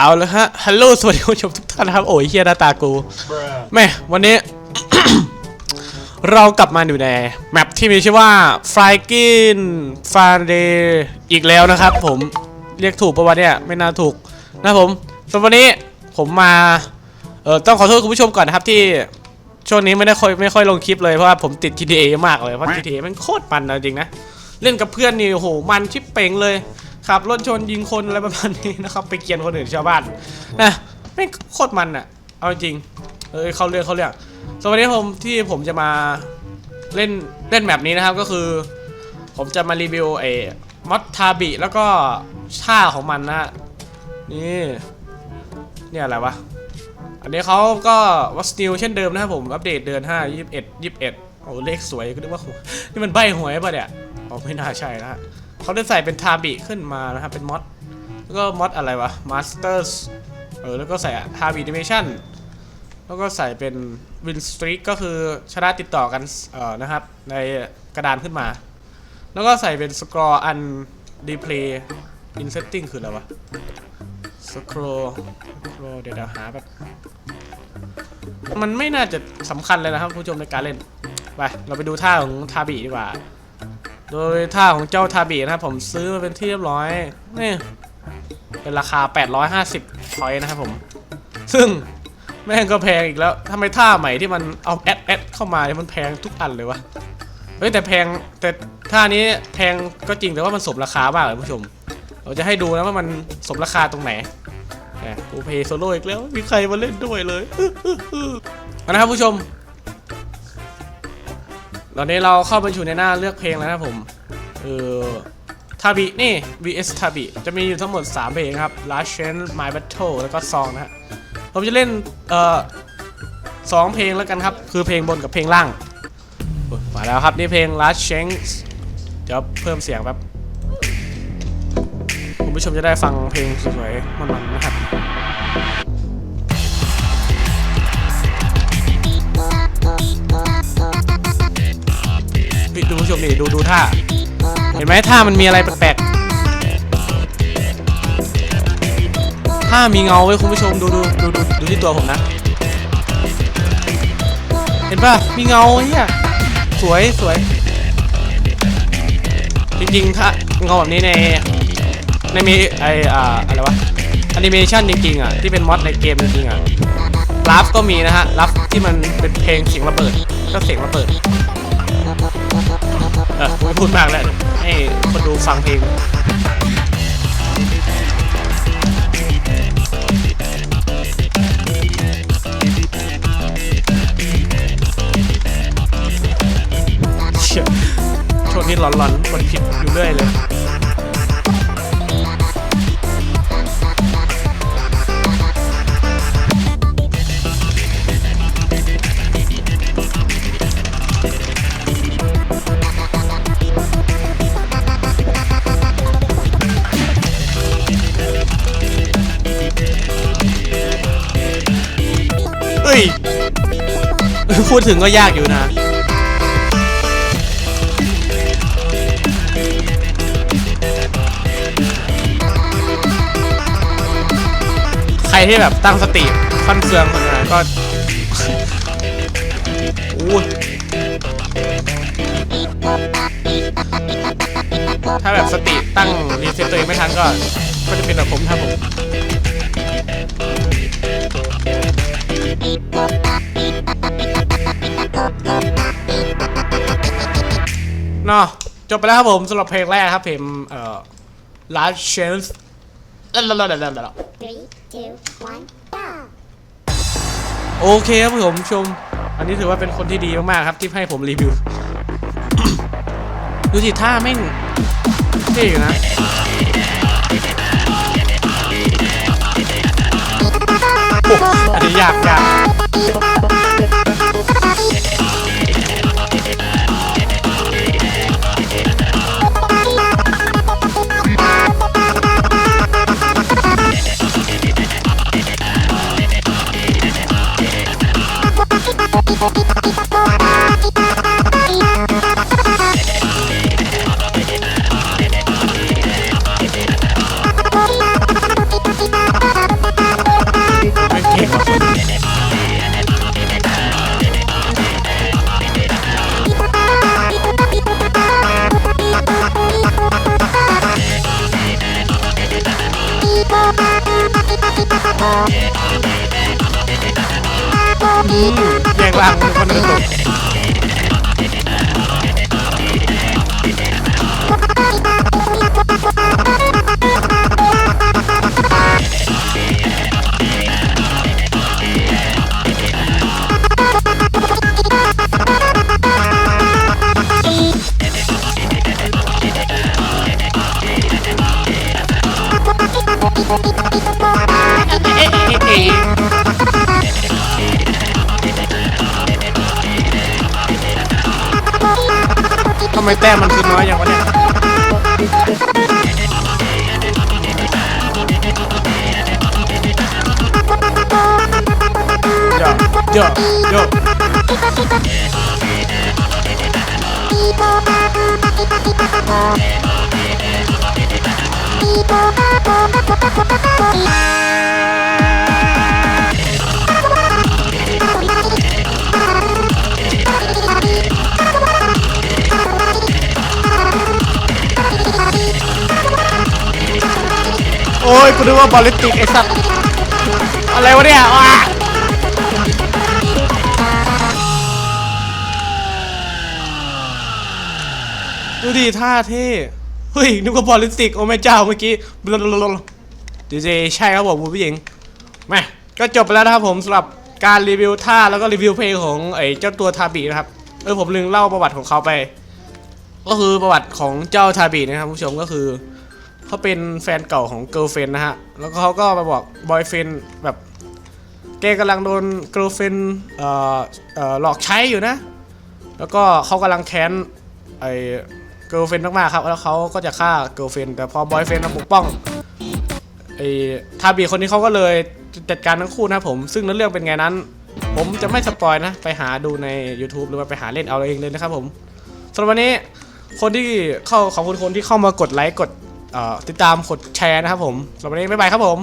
เอาละฮะ ฮัลโหล สวัสดีคุณผู้ชมทุกท่านนะครับ โอ้ยเฮียหน้าตากู แม่ วันนี้ เรากลับมาอยู่ใน แมปที่มีชื่อว่า f r y g i n f a r d e อีกแล้วนะครับผม เรียกถูกปะวะเนี่ย ไม่น่าถูกนะครับผมสำหรับวันนี้ผมมา เออต้องขอโทษคุณผู้ชมก่อนนะครับที่ช่วงนี้ไม่ได้ค่อยไม่ค่อยลงคลิปเลยเพราะว่าผมติด GTA มากเลยเพราะ GTA มันโคตรมันนะจริงนะ เล่นกับเพื่อนนี่โอ้โหมันชิบเป่งเลย ขับรถชนยิงคนอะไรประมาณนี้นะครับไปเกียนคนอื่นชาวบ้านนะไม่โคตรมันอะเอาจริงเออเขาเรื่องเขาเรื่องสวัสดีผมที่ผมจะมาเล่นเล่นแบบนี้นะครับก็คือ ผมจะมารีวิวไอ้มอดทาบิแล้วก็ท่าของมันนะนี่เนี่ยอะไรวะอันนี้เขาก็วัสติลเช่นเดิมนะครับผมอัปเดตเดือน5 21 21โอ้เลขสวยก็นึกว่าหัวนี่มันใบหวยป่ะเนี่ยอ๋อไม่น่าใช่นะ เขาได้ใส่เป็นทาบิขึ้นมานะครับ เป็นมอดแล้วก็มอดอะไรวะ Masters เออ แล้วก็ใส่ทาบิดิเมชันแล้วก็ใส่เป็นวินสตรีกก็คือชนะติดต่อกันเออนะครับ ในกระดานขึ้นมา แล้วก็ใส่เป็นสกอร์อันดีเพลย์อินเซตติ้งคืออะไรวะสครอเดี๋ยวเดี๋ยวหาแบบมันไม่น่าจะสำคัญเลยนะครับ ผู้ชมในการเล่น ไป เราไปดูท่าของทาบีดีกว่า โดยท่าของเจ้าทาบีนะครับผมซื้อมาเป็นที่เรียบร้อยนี่เป็นราคา 850พอยต์นะครับผม ซึ่งแม่งก็แพงอีกแล้วทำไมท่าใหม่ที่มันเอาแอดแอดเข้ามาเนี่ยมันแพงทุกอันเลยวะ เฮ้ยแต่แพงแต่ท่านี้แพงก็จริงแต่ว่ามันสมราคามากเลยผู้ชม เราจะให้ดูนะว่ามันสมราคาตรงไหนกูเพย์โซโล่อีกแล้ว มีใครมาเล่นด้วยเลยนะครับผู้ชม ตอนนี้เราเข้ามาอยู่ในหน้าเลือกเพลงแล้วนะผม เออทาบินี่ vs ทาบิจะมีอยู่ทั้งหมด 3 เพลงครับ Last Chance My Battle แล้วก็ Song นะฮะผมจะเล่น เอ่อสองเพลงแล้วกันครับ คือเพลงบนกับเพลงล่างโอ้ยมาแล้วครับ นี่เพลง Last Chance เดี๋ยวเพิ่มเสียงแป๊บคุณผู้ชมจะได้ฟังเพลงสวยๆมันๆนะครับ ผู้ชมดิดูดูท่า เห็นไหมท่ามันมีอะไรแปลกๆท่ามีเงาไว้ยคุณผู้ชมดูดูดูดูดูที่ตัวผมนะ เห็นป่ะมีเงาเฮียสวยสวย จริงๆถ้าเงาแบบนี้ในในมีไออ่าอะไรวะแอนิเมชันจริงๆอะที่เป็นมอดในเกมจริงๆอะลัฟก็มีนะฮะลัฟที่มันเป็นเพลงเสียงระเบิดก็เสียงระเบิด เออไม่พูดมากแล้วให้คนดูฟังเพลงช่วงนี้หลอนๆกดผิดอยู่เรื่อยเลย ฮ้ย พูดถึงก็ยากอยู่นะใครที่แบบตั้งสติฟันเฟืองคนนั้นก็อู้ถ้าแบบสติตั้งรีเซ็ตตัวเองไม่ทันก็ ก็จะเป็นแบบผมครับผม เนาะจบไปแล้วครับผมสำหรับเพลงแรกครับเพลงเอ่อ Last Chance แล้วแล้วแล้วแล้วแล้ว Three, two, one, go! โอเคครับผมชม อันนี้ถือว่าเป็นคนที่ดีมากๆครับที่ให้ผมรีวิว ดูสิท่าแม่งเท่อยู่นะ แยกล่างมันคนกระตุก ไมแต้มมันคือน้อยอย่างวะเนี่ยเยอะเยอะเย ยกูนึกว่าบอลลิติกไอ้สัตว์อะไรวะเนี่ยว้าดูดิท่าเท่เฮ้ยนึกว่าบอลลิติกโอ้แม่เจ้าเมื่อกี้ดีเจใช่ครับผมคุณผู้หญิงแม่ก็จบไปแล้วนะครับผมสำหรับการรีวิวท่าแล้วก็รีวิวเพลงของไอ้เจ้าตัวทาบีนะครับเออผมลืมเล่าประวัติของเขาไป ก็คือประวัติของเจ้าทาบีนะครับผู้ชมก็คือ เขาเป็นแฟนเก่าของเกิ l f เฟนนะฮะ แล้วก็เขาก็มาบอกบอยเฟนแบบแกกำลังโดนเกิ l f เฟนหลอกใช้อยู่นะ แล้วก็เขากำลังแค้นไอ้เกิ l f เฟนมากๆครับ แล้วเขาก็จะฆ่าเกิ l f เฟนแต่พอบอยเฟนมาปกป้องไอ้ทาบีคนนี้เขาก็เลยจัดการทั้งคู่นะผม ซึ่งเนื้อเรื่องเป็นไงนั้น ผมจะไม่สปอยนะ ไปหาดูใน YouTube หรือว่าไปหาเล่นเอาเองเลยนะครับผมสำหรับวันนี้คนที่เข้าขอบคุณคนที่เข้ามากดไลค์กด ติดตามกดแชร์นะครับผมสำหรับวันนี้บ๊ายบายครับผม